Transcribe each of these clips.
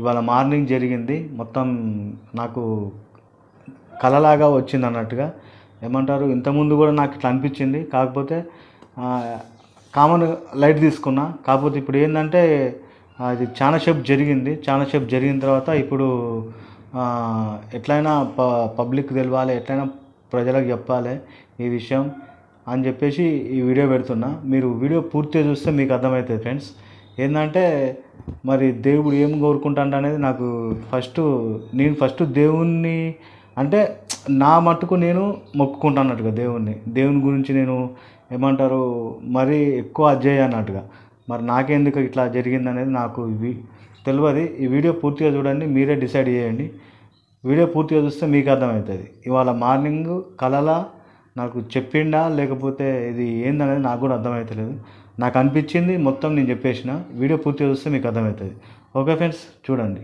ఇవాళ మార్నింగ్ జరిగింది. మొత్తం నాకు కలలాగా వచ్చింది అన్నట్టుగా. ఏమంటారు? ఇంతకుముందు కూడా నాకు ఇట్లా అనిపించింది. కాకపోతే కామన్ లైట్ తీసుకున్నా. కాకపోతే ఇప్పుడు ఏంటంటే అది చాలా సేపు జరిగింది. చాలా సేపు జరిగిన తర్వాత ఇప్పుడు ఎట్లయినా ప పబ్లిక్ తెలవాలి ఎట్లయినా ప్రజలకు చెప్పాలి ఈ విషయం అని చెప్పేసి ఈ వీడియో పెడుతున్నా. మీరు వీడియో పూర్తిగా చూస్తే మీకు అర్థమవుతుంది ఫ్రెండ్స్. ఏంటంటే మరి దేవుడు ఏం కోరుకుంటాడు అనేది నాకు ఫస్ట్ నేను ఫస్ట్ దేవుణ్ణి అంటే నా మట్టుకు నేను మొక్కుకుంటానట్టుగా దేవుణ్ణి. దేవుని గురించి నేను ఏమంటారు మరీ ఎక్కువ అజ్జయ్య అన్నట్టుగా. మరి నాకెందుకు ఇట్లా జరిగింది అనేది నాకు ఇవి తెలియదు ఈ వీడియో పూర్తిగా చూడండి మీరే డిసైడ్ చేయండి. వీడియో పూర్తిగా చూస్తే మీకు అర్థమవుతుంది. ఇవాళ మార్నింగ్ కలలా నాకు చెప్పిండా లేకపోతే ఇది ఏందనేది నాకు కూడా అర్థమవుతలేదు. నాకు అనిపించింది మొత్తం నేను చెప్పేసిన వీడియో పూర్తి చూస్తే మీకు అర్థమవుతుంది. ఓకే ఫ్రెండ్స్ చూడండి.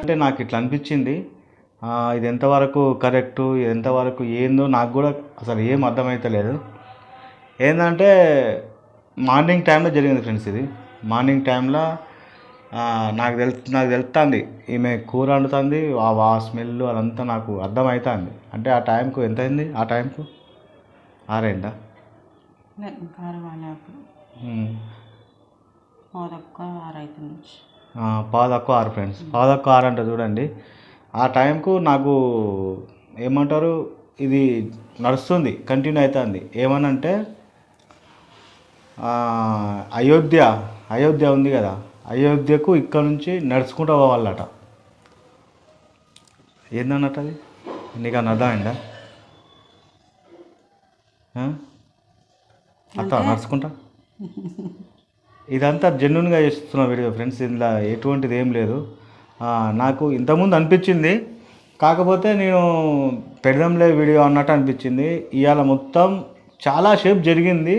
అంటే నాకు ఇట్లా అనిపించింది ఇది ఎంతవరకు కరెక్టు ఇది ఎంతవరకు ఏందో నాకు కూడా అసలు ఏం అర్థమవుతలేదు ఏంటంటే మార్నింగ్ టైంలో జరిగింది ఫ్రెండ్స్ ఇది. మార్నింగ్ టైంలో నాకు తెలు నాకు తెలుస్తుంది ఈమె కూర వండుతుంది ఆ వా స్మెల్ అదంతా నాకు అర్థమవుతుంది అంటే ఆ టైంకు ఎంత అయింది ఆ టైంకు ఆరైందా కారు పాదక్కు ఆరు ఫ్రెండ్స్. పాదక్కు ఆరు అంటే చూడండి ఆ టైంకు నాకు ఏమంటారు ఇది నడుస్తుంది కంటిన్యూ అవుతుంది ఏమనంటే అయోధ్య అయోధ్య ఉంది కదా అయోధ్యకు ఇక్కడ నుంచి నడుచుకుంటూ పోవాలట. ఏందన్నట్టు అది? నీకు అని అర్థమైందా ఆ? అత్త నడుచుకుంటా? ఇదంతా జెన్యున్గా చేస్తున్న వీడియో ఫ్రెండ్స్. ఇందులో ఎటువంటిది ఏం లేదు. నాకు ఇంతకుముందు అనిపించింది. కాకపోతే నేను పెడదాంలే వీడియో అన్నట్టు అనిపించింది. ఇవాళ మొత్తం చాలా సేపు జరిగింది.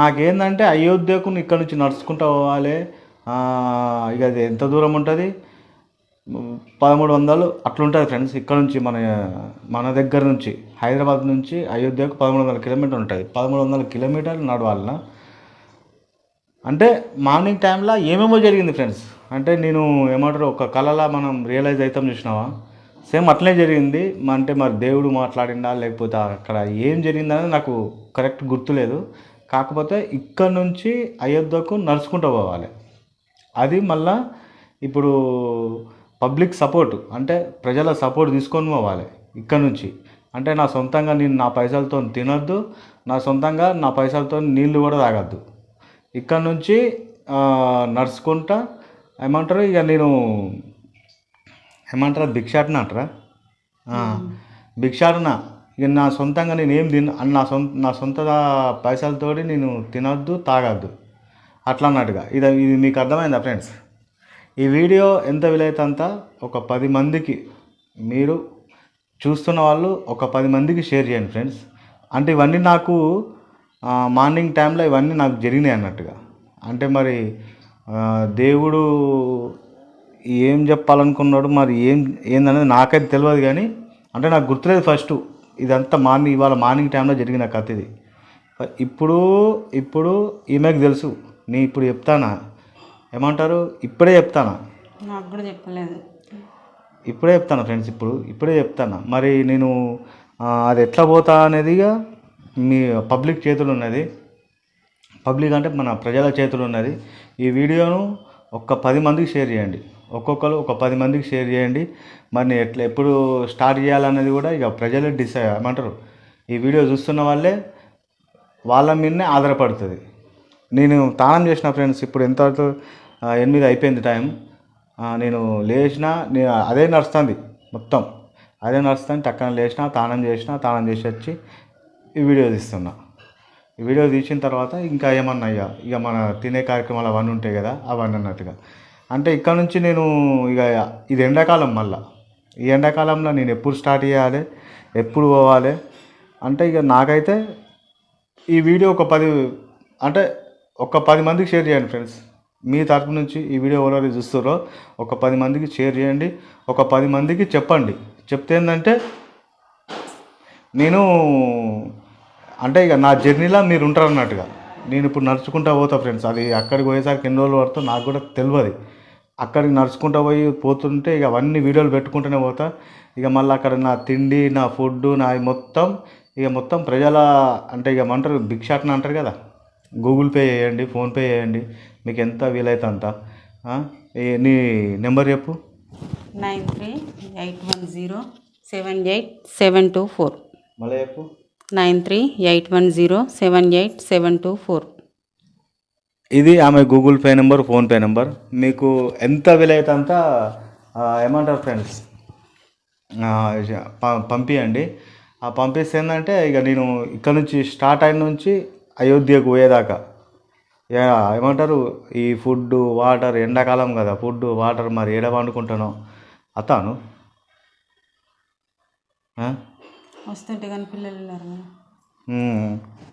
నాకేందంటే అయోధ్యకు ఇక్కడ నుంచి నడుచుకుంటూ పోవాలి. ఇక అది ఎంత దూరం ఉంటుంది? పదమూడు వందలు అట్లుంటుంది ఫ్రెండ్స్. ఇక్కడ నుంచి మన మన దగ్గర నుంచి హైదరాబాద్ నుంచి అయోధ్యకు పదమూడు వందల కిలోమీటర్లు ఉంటుంది. పదమూడు వందల కిలోమీటర్లు నడవాలన్నా అంటే మార్నింగ్ టైంలో ఏమేమో జరిగింది ఫ్రెండ్స్. అంటే నేను ఏమంటారు ఒక కళలా మనం రియలైజ్ అవుతాం చూసినావా? సేమ్ అట్లనే జరిగింది. అంటే మరి దేవుడు మాట్లాడిందా లేకపోతే అక్కడ ఏం జరిగిందనేది నాకు కరెక్ట్ గుర్తులేదు. కాకపోతే ఇక్కడ నుంచి అయోధ్యకు నడుచుకుంటూ పోవాలి. అది మళ్ళా ఇప్పుడు పబ్లిక్ సపోర్ట్ అంటే ప్రజల సపోర్ట్ తీసుకొని పోవాలి ఇక్కడ నుంచి. అంటే నా సొంతంగా నేను నా పైసలతో తినొద్దు నా సొంతంగా నా పైసలతో నీళ్ళు కూడా తాగొద్దు. ఇక్కడ నుంచి నడుచుకుంటా ఏమంటారు ఇక నేను ఏమంటారా భిక్షాటన అంటారా భిక్షాటన. ఇక నా సొంతంగా నేను ఏం తిన నా సొంత నా సొంత పైసలతోటి నేను తినొద్దు తాగొద్దు. అట్లా అన్నట్టుగా. ఇది ఇది మీకు అర్థమైందా ఫ్రెండ్స్? ఈ వీడియో ఎంత వీలైతే అంత ఒక పది మందికి మీరు చూస్తున్న వాళ్ళు ఒక పది మందికి షేర్ చేయండి ఫ్రెండ్స్. అంటే ఇవన్నీ నాకు మార్నింగ్ టైంలో ఇవన్నీ నాకు జరిగినాయి అన్నట్టుగా. అంటే మరి దేవుడు ఏం చెప్పాలనుకున్నాడు మరి ఏం ఏందనేది నాకైతే తెలియదు కానీ అంటే నాకు గుర్తులేదు ఫస్ట్. ఇదంతా మార్నింగ్ ఇవాళ మార్నింగ్ టైంలో జరిగిన కథ ఇది. ఇప్పుడు ఇప్పుడు ఈమెకు తెలుసు. నీ ఇప్పుడు చెప్తానా? ఏమంటారు? ఇప్పుడే చెప్తానా? నాకు కూడా చెప్పలేదు. ఇప్పుడే చెప్తాను ఫ్రెండ్స్ ఇప్పుడు? ఇప్పుడే చెప్తాను? మరి నేను అది ఎట్లా పోతా అనేదిగా మీ పబ్లిక్ చేతులు ఉన్నది. పబ్లిక్ అంటే మన ప్రజల చేతులు ఉన్నది. ఈ వీడియోను ఒక్క పది మందికి షేర్ చేయండి. ఒక్కొక్కరు ఒక పది మందికి షేర్ చేయండి. మరి ఎట్లా ఎప్పుడు స్టార్ట్ చేయాలనేది కూడా ఇక ప్రజలే డిసైడ్ ఏమంటారు? ఈ వీడియో చూస్తున్న వాళ్ళే వాళ్ళ మీదనే ఆధారపడుతుంది. నేను తానం చేసిన ఫ్రెండ్స్ ఇప్పుడు ఎంత ఆ, ఎనిమిది అయిపోయింది టైం. నేను లేచిన నేను అదే నడుస్తుంది మొత్తం. అదే నడుస్తుంది టక్కన లేచిన తానం చేసిన తానం చేసి వచ్చి ఈ వీడియో తీస్తున్నా. ఈ వీడియో తీసిన తర్వాత ఇంకా ఏమన్నా ఇక ఇక మన తినే కార్యక్రమాలు అవన్నీ ఉంటాయి కదా అవన్నీ అన్నట్టుగా. అంటే ఇక్కడ నుంచి నేను ఇక ఇది ఎండాకాలం మళ్ళా. ఈ ఎండాకాలంలో నేను ఎప్పుడు స్టార్ట్ చేయాలి ఎప్పుడు పోవాలి? అంటే ఇక నాకైతే ఈ వీడియో ఒక పది అంటే ఒక పది మందికి షేర్ చేయండి ఫ్రెండ్స్. మీ తరపు నుంచి ఈ వీడియో ఎవరెవరు చూస్తారో ఒక పది మందికి షేర్ చేయండి ఒక పది మందికి చెప్పండి. చెప్తే ఏంటంటే నేను అంటే ఇక నా జర్నీలో మీరు ఉంటారు అన్నట్టుగా నేను ఇప్పుడు నడుచుకుంటా పోతా ఫ్రెండ్స్. అది అక్కడికి పోయేసరికి ఎన్ని రోజులు పడుతుందో నాకు కూడా తెలియదు అక్కడికి నడుచుకుంటా పోయి పోతుంటే ఇక అవన్నీ వీడియోలు పెట్టుకుంటూనే పోతా. ఇక మళ్ళీ అక్కడ నా తిండి నా ఫుడ్ నా మొత్తం ఇక మొత్తం ప్రజల అంటే ఇక అంటారు బిగ్ షాట్ని అంటారు కదా. గూగుల్ పే చేయండి ఫోన్పే చేయండి. మీకు ఎంత వీలైతే అంత? నీ నెంబర్ చెప్పు. Nine three eight one zero seven eight seven two four. మళ్ళీ చెప్పు. Nine three eight one zero seven eight seven two four. ఇది ఆమె Google Pay number PhonePe number. మీకు ఎంత వీలైతే అంత ఏమంటారు ఫ్రెండ్స్? పంపించండి ఆ పంపిస్తే ఏంటంటే ఇక నేను ఇక్కడ నుంచి స్టార్ట్ అయిన నుంచి అయోధ్యకు పోయేదాకా. ఏమంటారు? ఈ ఫుడ్ వాటర్ ఎండాకాలం కదా ఫుడ్ వాటర్ మరి ఏడ వండుకుంటానో అతాను ఆ? వస్తుంటే కానీ పిల్లలు ఉన్నారు.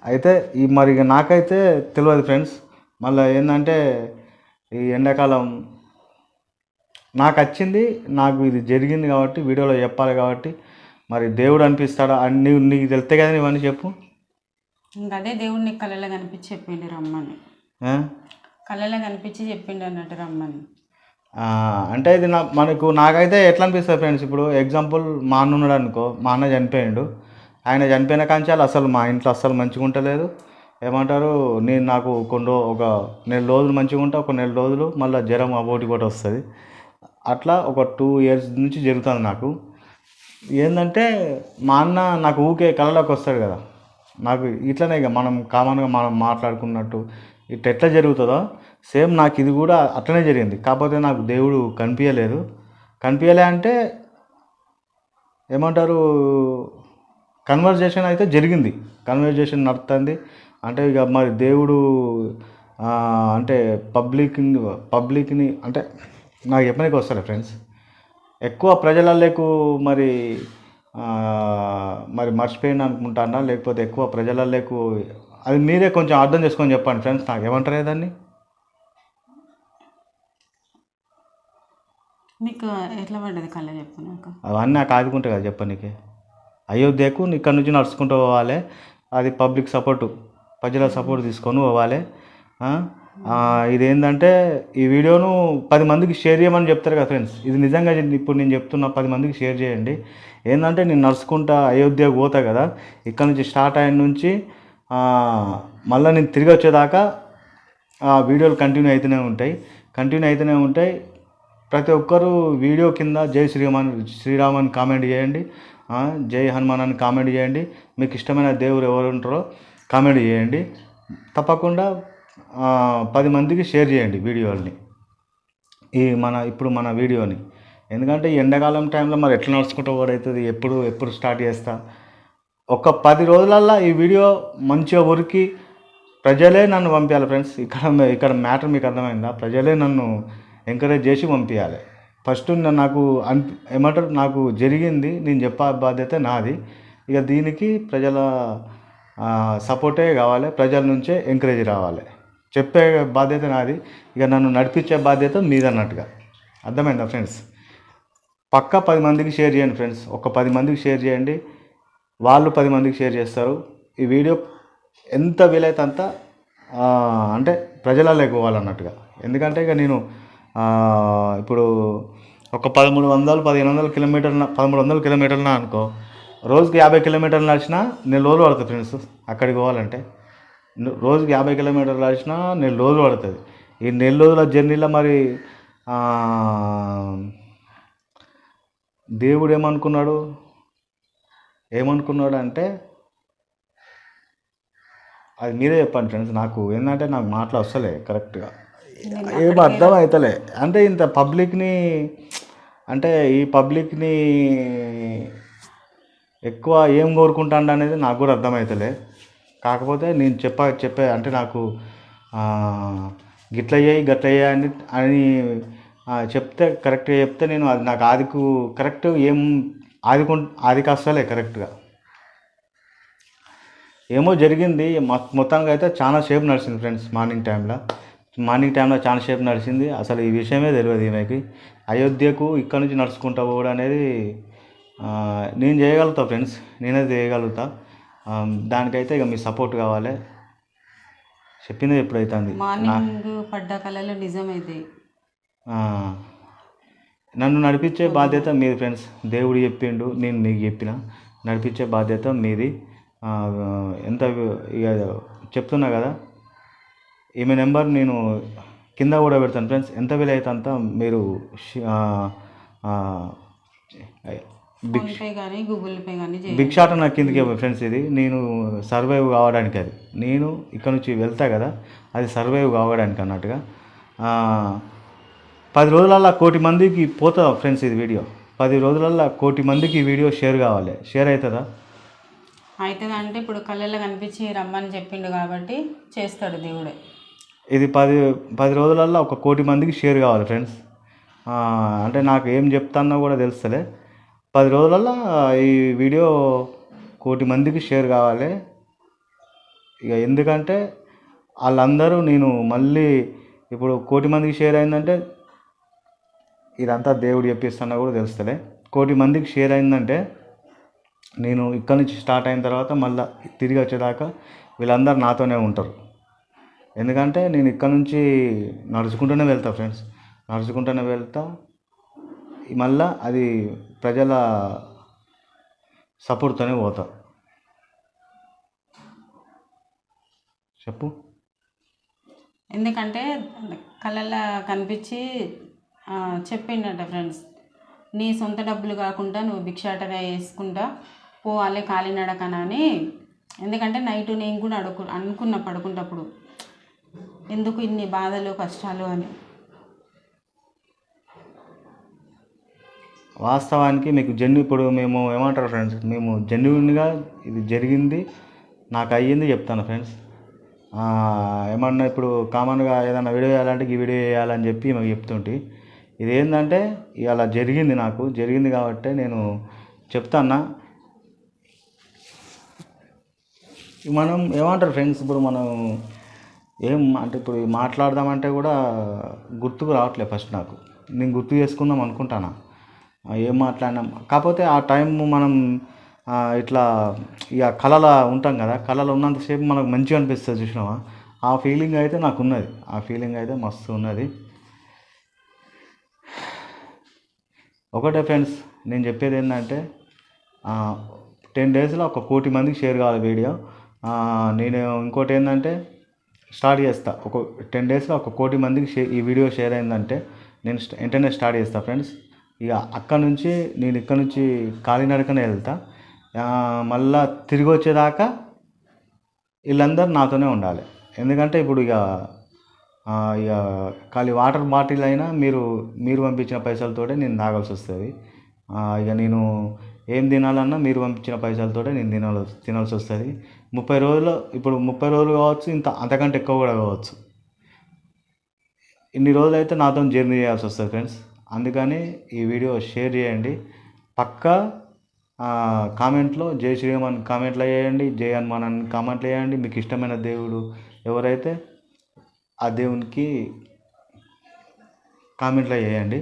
అయితే ఈ మరి నాకైతే తెలియదు ఫ్రెండ్స్. మళ్ళీ ఏంటంటే ఈ ఎండాకాలం నాకు వచ్చింది నాకు ఇది జరిగింది కాబట్టి వీడియోలో చెప్పాలి కాబట్టి మరి దేవుడు అనిపిస్తాడా? అని నీవు నీకు తెలితే కదా ఇవన్నీ చెప్పు. ఇంకా అదే దేవుడిని కళ్ళలో కనిపించి చెప్పిండు రమ్మని? కళ్ళలో కనిపించి చెప్పిండు అన్నట్టు రమ్మని. అంటే ఇది నా మనకు నాకైతే ఎట్లా అనిపిస్తుంది ఫ్రెండ్స్ ఇప్పుడు ఎగ్జాంపుల్ మా అన్న ఉన్నాడు అనుకో మా అన్న చనిపోయిండు. ఆయన చనిపోయిన కాంచాలు అసలు మా ఇంట్లో అస్సలు మంచిగా ఉంటలేదు ఏమంటారు నేను నాకు కొన్ని ఒక నెల రోజులు మంచిగా ఉంటా ఒక నెల రోజులు మళ్ళీ జ్వరం అబోటి కూడా వస్తుంది. అట్లా ఒక టూ ఇయర్స్ నుంచి జరుగుతుంది నాకు. ఏంటంటే మా అన్న నాకు ఊకే కళలోకి వస్తాడు కదా. నాకు ఇట్లనే ఇక మనం కామన్గా మనం మాట్లాడుకున్నట్టు ఇట్లా ఎట్లా జరుగుతుందో సేమ్ నాకు ఇది కూడా అట్లనే జరిగింది. కాకపోతే నాకు దేవుడు కనిపించలేదు కనిపించలే అంటే ఏమంటారు? కన్వర్జేషన్ అయితే జరిగింది. కన్వర్జేషన్ నడుస్తుంది అంటే ఇక మరి దేవుడు అంటే పబ్లిక్ని పబ్లిక్ని అంటే నాకు చెప్పడానికి వస్తారు ఫ్రెండ్స్ ఎక్కువ ప్రజలకు మరి మరి మర్చిపోయిన అనుకుంటానా లేకపోతే ఎక్కువ ప్రజలకు అది మీరే కొంచెం అర్థం చేసుకొని చెప్పండి ఫ్రెండ్స్ నాకు ఏమంటారు దాన్ని. నీకు ఎట్లా పడ్డది కళ్ళ చెప్పు నాకు. అవన్నీ నాకు ఆదుకుంటాయి కదా చెప్పనీకి అయోధ్యకు ఇక్కడ నుంచి నడుచుకుంటూ పోవాలి. అది పబ్లిక్ సపోర్టు ప్రజల సపోర్ట్ తీసుకొని పోవాలి. ఇదేంటంటే ఈ వీడియోను పది మందికి షేర్ చేయమని చెప్తారు కదా ఫ్రెండ్స్. ఇది నిజంగా ఇప్పుడు నేను చెప్తున్నా పది మందికి షేర్ చేయండి. ఏంటంటే నేను నడుచుకుంటా అయోధ్యకు పోతా కదా ఇక్కడ నుంచి స్టార్ట్ అయిన నుంచి మళ్ళీ నేను తిరిగి వచ్చేదాకా ఆ వీడియోలు కంటిన్యూ అవుతూనే ఉంటాయి. కంటిన్యూ అవుతూనే ఉంటాయి. ప్రతి ఒక్కరూ వీడియో కింద జై శ్రీరామన్ శ్రీరామ్ కామెంట్ చేయండి. జై హనుమాన్ అని కామెంట్ చేయండి. మీకు ఇష్టమైన దేవుడు ఎవరు ఉంటారో కామెంట్ చేయండి. తప్పకుండా పది మందికి షేర్ చేయండి వీడియోని ఈ మన ఇప్పుడు మన వీడియోని. ఎందుకంటే ఈ ఎండాకాలం టైంలో మరి ఎట్లా నడుచుకుంటూ ఓడవుతుంది ఎప్పుడు ఎప్పుడు స్టార్ట్ చేస్తా? ఒక పది రోజులల్లో ఈ వీడియో మంచిగా ఉరికి ప్రజలే నన్ను పంపించాలి ఫ్రెండ్స్. ఇక్కడ ఇక్కడ మ్యాటర్ మీకు అర్థమైందా? ప్రజలే నన్ను ఎంకరేజ్ చేసి పంపించాలి ఫస్ట్ నాకు అన్ ఏమంటారు? నాకు జరిగింది నేను చెప్పే బాధ్యత నాది. ఇక దీనికి ప్రజల సపోర్టే కావాలి ప్రజల నుంచే ఎంకరేజ్ రావాలి. చెప్పే బాధ్యత నాది. ఇక నన్ను నడిపించే బాధ్యత మీదన్నట్టుగా. అర్థమైందా ఫ్రెండ్స్? పక్క పది మందికి షేర్ చేయండి ఫ్రెండ్స్. ఒక పది మందికి షేర్ చేయండి. వాళ్ళు పది మందికి షేర్ చేస్తారు. ఈ వీడియో ఎంత వీలైతే అంత అంటే ప్రజలలోకి పోవాలన్నట్టుగా ఎందుకంటే ఇక నేను ఇప్పుడు ఒక పదమూడు వందలు పదిహేను వందల కిలోమీటర్ల పదమూడు వందల కిలోమీటర్ల అనుకో రోజుకి యాభై కిలోమీటర్లు నడిచినా నెల రోజులు పడుతుంది ఫ్రెండ్స్ అక్కడికి పోవాలంటే. రోజుకి యాభై కిలోమీటర్లు నడిచినా నెల రోజులు పడుతుంది ఈ నెల రోజుల జర్నీలో మరి దేవుడు ఏమనుకున్నాడు? ఏమనుకున్నాడు అంటే అది మీరే చెప్పండి ఫ్రెండ్స్ నాకు ఏంటంటే నాకు మాటలు వస్తలే కరెక్ట్గా. ఏం అర్థం అవుతలే అంటే ఇంత పబ్లిక్ని అంటే ఈ పబ్లిక్ని ఎక్కువ ఏం కోరుకుంటాడు అనేది నాకు కూడా అర్థమవుతలే కాకపోతే నేను చెప్ప చెప్పే అంటే నాకు గిట్ల చేయి గట్ల చేయి అని అని చెప్తే కరెక్ట్గా చెప్తే నేను అది నాకు ఆదికు కరెక్ట్ ఏం ఆదికు ఆదికి వస్తలే కరెక్ట్గా ఏమో జరిగింది మొ- మొత్తానికి అయితే చాలా సేపు నడిచింది ఫ్రెండ్స్ మార్నింగ్ టైంలో. మార్నింగ్ టైంలో చాలా సేపు నడిచింది అసలు ఈ విషయమే తెలియదు ఈమెకి. అయోధ్యకు ఇక్కడ నుంచి నడుచుకుంటా పోవడం అనేది నేను చేయగలుగుతా ఫ్రెండ్స్ నేనే చేయగలుగుతా. దానికైతే ఇక మీ సపోర్ట్ కావాలి. చెప్పింది ఎప్పుడైతుంది మార్నింగ్ పడ్డ కళలు నిజమైతాయి నన్ను నడిపించే బాధ్యత మీది ఫ్రెండ్స్ దేవుడు చెప్పిండు నేను నీకు చెప్పిన. నడిపించే బాధ్యత మీది. ఎంత ఇక చెప్తున్నా కదా ఈమె నెంబర్ నేను కింద కూడా పెడతాను ఫ్రెండ్స్ ఎంత వీలైతే అంత మీరు బిగ్ చేయాలి భిక్షాటన కిందకి ఫ్రెండ్స్ ఇది. నేను సర్వైవ్ కావడానికి అది. నేను ఇక్కడ నుంచి వెళ్తా కదా అది సర్వైవ్ కావడానికి అన్నట్టుగా. పది రోజులల్లో కోటి మందికి పోతుందా ఫ్రెండ్స్ ఇది వీడియో. పది రోజులల్లో కోటి మందికి ఈ వీడియో షేర్ కావాలి. షేర్ అవుతుందా అవుతుంది అంటే ఇప్పుడు కళ్ళల్లో కనిపించి రమ్మని చెప్పిండు కాబట్టి చేస్తాడు దేవుడే. ఇది పది పది రోజులల్లో ఒక కోటి మందికి షేర్ కావాలి ఫ్రెండ్స్. అంటే నాకు ఏం చెప్తానో కూడా తెలుస్తలే. పది రోజులల్లో ఈ వీడియో కోటి మందికి షేర్ కావాలి. ఇక ఎందుకంటే వాళ్ళందరూ నేను మళ్ళీ ఇప్పుడు కోటి మందికి షేర్ అయిందంటే ఇదంతా దేవుడు చెప్పిస్తున్నా కూడా తెలుస్తలే. కోటి మందికి షేర్ అయిందంటే నేను ఇక్కడి నుంచి స్టార్ట్ అయిన తర్వాత మళ్ళీ తిరిగి వచ్చేదాకా వీళ్ళందరూ నాతోనే ఉంటారు. ఎందుకంటే నేను ఇక్కడ నుంచి నడుచుకుంటూనే వెళ్తా ఫ్రెండ్స్ నడుచుకుంటూనే వెళ్తా. మళ్ళా అది ప్రజల సపోర్ట్తోనే పోతా. చెప్పు. ఎందుకంటే కళ్ళల్లో కనిపించి చెప్పిండట ఫ్రెండ్స్. నీ సొంత డబ్బులు కాకుండా నువ్వు భిక్షాటన వేసుకుంటా పోవాలి కాలినడకన అని ఎందుకంటే నైట్ నేను కూడా అడుగు అనుకున్నా పడుకుంటప్పుడు ఎందుకు ఇన్ని బాధలు కష్టాలు అని. వాస్తవానికి మీకు జెన్యు ఇప్పుడు మేము ఏమంటారు ఫ్రెండ్స్? మేము జెన్యున్గా ఇది జరిగింది. నాకు అయ్యింది చెప్తాను ఫ్రెండ్స్. ఏమన్నా ఇప్పుడు కామన్గా ఏదైనా వీడియో వేయాలంటే ఈ వీడియో వేయాలని చెప్పి మాకు చెప్తుంటే. ఇది ఏంటంటే ఇలా జరిగింది నాకు జరిగింది కాబట్టి నేను చెప్తాన్నా మనం ఏమంటారు ఫ్రెండ్స్ ఇప్పుడు మనం ఏం అంటే ఇప్పుడు మాట్లాడదామంటే కూడా గుర్తుకు రావట్లేదు ఫస్ట్ నాకు. నేను గుర్తు చేసుకుందాం అనుకుంటానా. ఏం మాట్లాడినాం? కాకపోతే ఆ టైం మనం ఇట్లా ఇక కళలో ఉంటాం కదా కళలో ఉన్నంతసేపు మనకు మంచిగా అనిపిస్తుంది చూసినావా? ఆ ఫీలింగ్ అయితే నాకు ఉన్నది. ఆ ఫీలింగ్ అయితే మస్తు ఉన్నది. ఒకటే ఫ్రెండ్స్ నేను చెప్పేది ఏంటంటే టెన్ డేస్లో ఒక కోటి మందికి షేర్ కావాలి వీడియో. నేను ఇంకోటి ఏంటంటే స్టార్ట్ చేస్తా. ఒక టెన్ డేస్లో ఒక కోటి మందికి షే ఈ వీడియో షేర్ అయిందంటే నేను స్ట- వెంటనే స్టార్ట్ చేస్తా ఫ్రెండ్స్. ఇక అక్కడ నుంచి నేను ఇక్కడ నుంచి కాలినడకనే వెళ్తా. మళ్ళా తిరిగి వచ్చేదాకా వీళ్ళందరూ నాతోనే ఉండాలి. ఎందుకంటే ఇప్పుడు ఇక ఖాళీ వాటర్ బాటిల్ అయినా మీరు మీరు పంపించిన పైసలతోటే నేను తాగాల్సి వస్తుంది. ఇక నేను ఏం తినాలన్నా మీరు పంపించిన పైసలతోటే నేను తినాలి తినాల్సి వస్తుంది. ముప్పై రోజులు ఇప్పుడు ముప్పై రోజులు కావచ్చు ఇంత అంతకంటే ఎక్కువ కూడా కావచ్చు. ఇన్ని రోజులు అయితే నాతో జర్నీ చేయాల్సి వస్తుంది ఫ్రెండ్స్. అందుకని ఈ వీడియో షేర్ చేయండి. పక్కా కామెంట్లో జై శ్రీరామ్ అని కామెంట్లో వేయండి జై హనుమాన్ అని కామెంట్లో వేయండి మీకు ఇష్టమైన దేవుడు ఎవరైతే ఆ దేవునికి కామెంట్లో చేయండి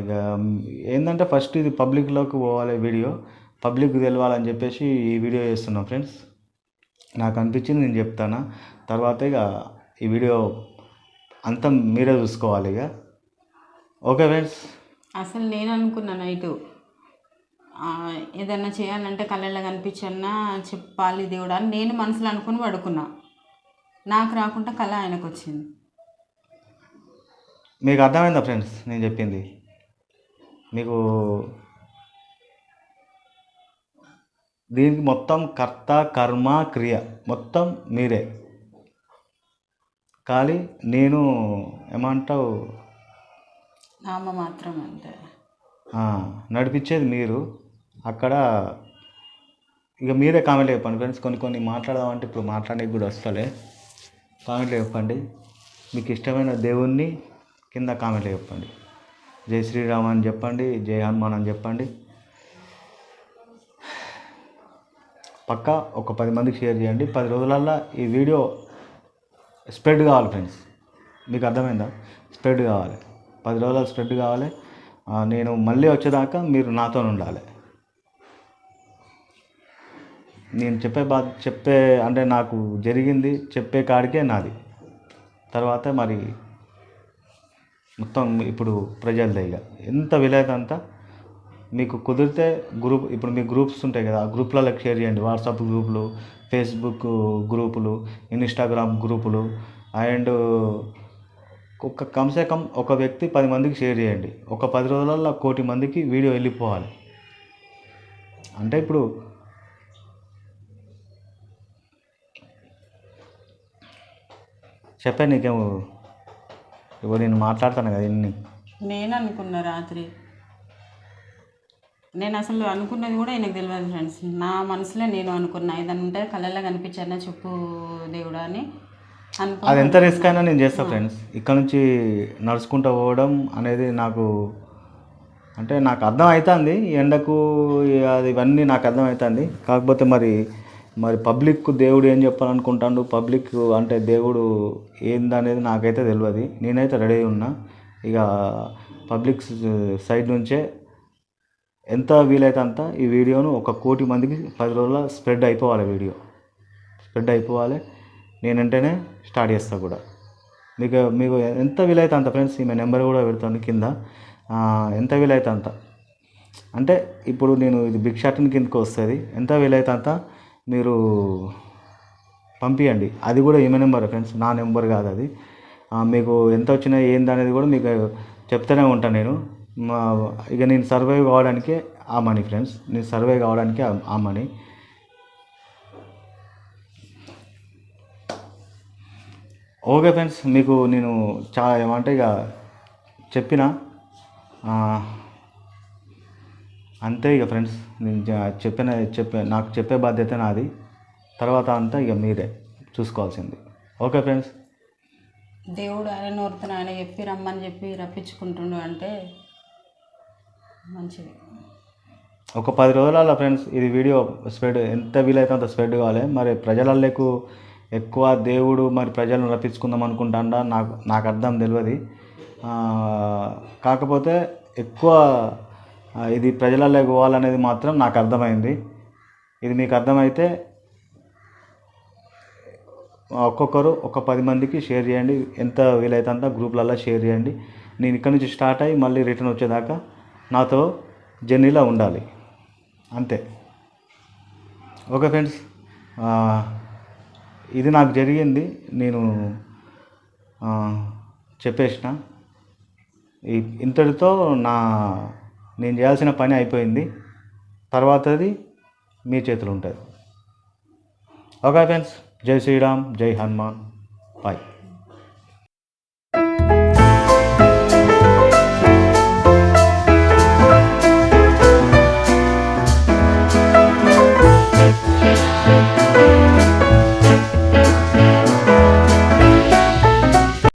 ఇక ఏంటంటే ఫస్ట్ ఇది పబ్లిక్లోకి పోవాలి వీడియో. పబ్లిక్ తెలవాలని చెప్పేసి ఈ వీడియో చేస్తున్నాం ఫ్రెండ్స్. నాకు అనిపించింది నేను చెప్తాను. తర్వాత ఇక ఈ వీడియో అంతా మీరే చూసుకోవాలి ఇక. Okay friends. అసలు నేను అనుకున్నా నైట్. ఏదైనా ఏదన్నా చేయాలంటే కళ్ళల్లో కనిపించన్నా చెప్పాలి దేవుడా అని నేను మనసులో అనుకుని పడుకున్నా. నాకు రాకుండా కళ ఆయనకు వచ్చింది మీకు అర్థమైందా ఫ్రెండ్స్? నేను చెప్పింది. మీకు దీనికి మొత్తం కర్త కర్మ క్రియ మొత్తం మీరే. కానీ నేను ఏమంటావు? నామ మాత్రం అంతే. ఆ, నడిపించేది మీరు. అక్కడ ఇక మీరే కామెంట్లో చెప్పండి ఫ్రెండ్స్. కొన్ని కొన్ని మాట్లాడదామంటే ఇప్పుడు మాట్లాడడానికి కూడా వస్తలే. కామెంట్లో చెప్పండి. మీకు ఇష్టమైన దేవుణ్ణి కింద కామెంట్లో చెప్పండి. జై శ్రీరామ్ అని చెప్పండి జై హనుమాన్ అని చెప్పండి. పక్కా ఒక పది మందికి షేర్ చేయండి. పది రోజులల్లో ఈ వీడియో స్ప్రెడ్ కావాలి ఫ్రెండ్స్. మీకు అర్థమైందా? స్ప్రెడ్ కావాలి. పది రోజుల స్ప్రెడ్ కావాలి. నేను మళ్ళీ వచ్చేదాకా మీరు నాతో ఉండాలి. నేను చెప్పే బా చెప్పే అంటే నాకు జరిగింది చెప్పే కాడికే నాది. తర్వాత మరి మొత్తం ఇప్పుడు ప్రజలదే ఇక. ఎంత వీలైతే అంత మీకు కుదిరితే గ్రూప్ ఇప్పుడు మీ గ్రూప్స్ ఉంటాయి కదా ఆ గ్రూప్లలో షేర్ చేయండి. వాట్సాప్ గ్రూపులు ఫేస్బుక్ గ్రూపులు ఇన్స్టాగ్రామ్ గ్రూపులు అండ్ ఒక కమ్సే కమ్ ఒక వ్యక్తి పది మందికి షేర్ చేయండి. ఒక పది రోజులలో కోటి మందికి వీడియో వెళ్ళిపోవాలి. అంటే ఇప్పుడు చెప్పే నీకేమో ఇప్పుడు నేను మాట్లాడతాను కదా ఇన్ని? నేను అనుకున్నా రాత్రి. నేను అసలు అనుకున్నది కూడా ఆయనకు తెలియదు ఫ్రెండ్స్. నా మనసులో నేను అనుకున్నా. ఏదన్నా ఉంటే కళ్ళల్లో కనిపించానా చెప్పు దేవుడా అని అది ఎంత రిస్క్ అయినా నేను చేస్తాను ఫ్రెండ్స్. ఇక్కడ నుంచి నడుచుకుంటూ పోవడం అనేది నాకు అంటే నాకు అర్థం అవుతుంది. ఎండకు అది ఇవన్నీ నాకు అర్థం అవుతుంది. కాకపోతే మరి మరి పబ్లిక్ దేవుడు ఏం చెప్పాలనుకుంటాడు? పబ్లిక్ అంటే దేవుడు ఏందనేది నాకైతే తెలియదు నేనైతే రెడీ ఉన్నా. ఇక పబ్లిక్ సైడ్ నుంచే ఎంత వీలైతే అంత ఈ వీడియోను ఒక కోటి మందికి పది రోజుల స్ప్రెడ్ అయిపోవాలి వీడియో. స్ప్రెడ్ అయిపోవాలి. నేనంటేనే స్టార్ట్ చేస్తా కూడా. మీకు మీకు ఎంత వీలైతే అంత ఫ్రెండ్స్ ఈమె నెంబర్ కూడా పెడతాను కింద. ఎంత వీలైతే అంత. అంటే ఇప్పుడు నేను ఇది బిగ్ షార్ట్ని కిందకు వస్తుంది. ఎంత వీలైతే అంత మీరు పంపించండి అది కూడా ఈమె నెంబర్ ఫ్రెండ్స్ నా నెంబర్ కాదు అది. మీకు ఎంత వచ్చినా ఏంది అనేది కూడా మీకు చెప్తూనే ఉంటాను నేను. మా ఇక నేను సర్వైవ్ కావడానికే ఆ మనీ ఫ్రెండ్స్ నేను సర్వైవ్ కావడానికే ఆ- మనీ. ఓకే ఫ్రెండ్స్ మీకు నేను చాలా ఏమంటే ఇక చెప్పిన. అంతే ఇక ఫ్రెండ్స్ నేను చెప్పిన చెప్పే నాకు చెప్పే బాధ్యత నాది. తర్వాత అంతా ఇక మీరే చూసుకోవాల్సింది. Okay friends? దేవుడు ఆయన నోరుతున్న ఆయన చెప్పి రమ్మని చెప్పి రప్పించుకుంటుండు అంటే మంచిది. ఒక పది రోజుల ఫ్రెండ్స్ ఇది వీడియో స్ప్రెడ్ ఎంత వీలైతే అంత స్ప్రెడ్ కావాలి మరి ప్రజలకు ఎక్కువ దేవుడు మరి ప్రజలను రప్పించుకుందాం అనుకుంటాడా? నాకు నాకు అర్థం తెలియదు కాకపోతే ఎక్కువ ఇది ప్రజలలోకి పోవాలనేది మాత్రం నాకు అర్థమైంది. ఇది మీకు అర్థమైతే ఒక్కొక్కరు ఒక పది మందికి షేర్ చేయండి. ఎంత వీలైతే అంత గ్రూప్లలో షేర్ చేయండి. నేను ఇక్కడి నుంచి స్టార్ట్ అయ్యి మళ్ళీ రిటర్న్ వచ్చేదాకా నాతో జర్నీలో ఉండాలి. అంతే. ఓకే ఫ్రెండ్స్ ఇది నాకు జరిగింది. నేను చెప్పేసిన. ఇంతటితో నా నేను చేయాల్సిన పని అయిపోయింది. తర్వాతది మీ చేతులు ఉంటుంది. ఓకే ఫ్రెండ్స్ జై శ్రీరామ్ జై హనుమాన్. బాయ్